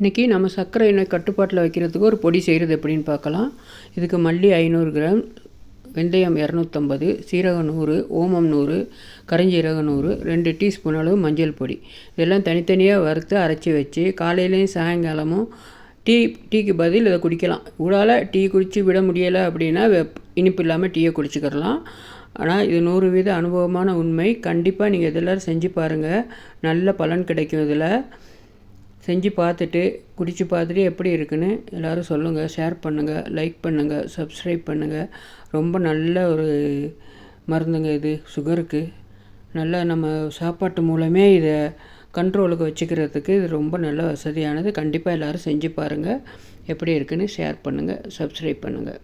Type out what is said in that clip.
இன்றைக்கி நம்ம சர்க்கரை நோய் கட்டுப்பாட்டில் வைக்கிறதுக்கு ஒரு பொடி செய்கிறது எப்படின்னு பார்க்கலாம். இதுக்கு மல்லி ஐநூறு கிராம் வெந்தயம் இரநூத்தம்பது சீரகம் நூறு ஓமம் நூறு கருஞ்சீரகம் நூறு ரெண்டு டீஸ்பூன் அளவு மஞ்சள் பொடி. இதெல்லாம் தனித்தனியாக வறுத்து அரைச்சி வச்சு காலையிலையும் சாயங்காலமும் டீ டீக்கு பதில் இதை குடிக்கலாம். உடால் டீ குடித்து விட முடியலை அப்படின்னா வெப் இனிப்பு இல்லாமல் டீயை குடிச்சிக்கிறலாம் ஆனால் இது நூறு வீத அனுபவமான உண்மை. கண்டிப்பாக நீங்கள் இதெல்லாம் செஞ்சு பாருங்கள் நல்ல பலன் கிடைக்கும் இதில். செஞ்சு பார்த்துட்டு குடித்து பார்த்துட்டு எப்படி இருக்குன்னு எல்லோரும் சொல்லுங்கள் ஷேர் பண்ணுங்கள் லைக் பண்ணுங்கள் சப்ஸ்கிரைப் பண்ணுங்கள் ரொம்ப நல்ல ஒரு மருந்துங்க இது சுகருக்கு நல்லா நம்ம சாப்பாட்டு மூலமே இதை கண்ட்ரோலுக்கு வச்சுக்கிறதுக்கு இது ரொம்ப நல்ல வசதியானது. கண்டிப்பாக எல்லோரும் செஞ்சு பாருங்கள் எப்படி இருக்குன்னு ஷேர் பண்ணுங்கள் சப்ஸ்கிரைப் பண்ணுங்கள்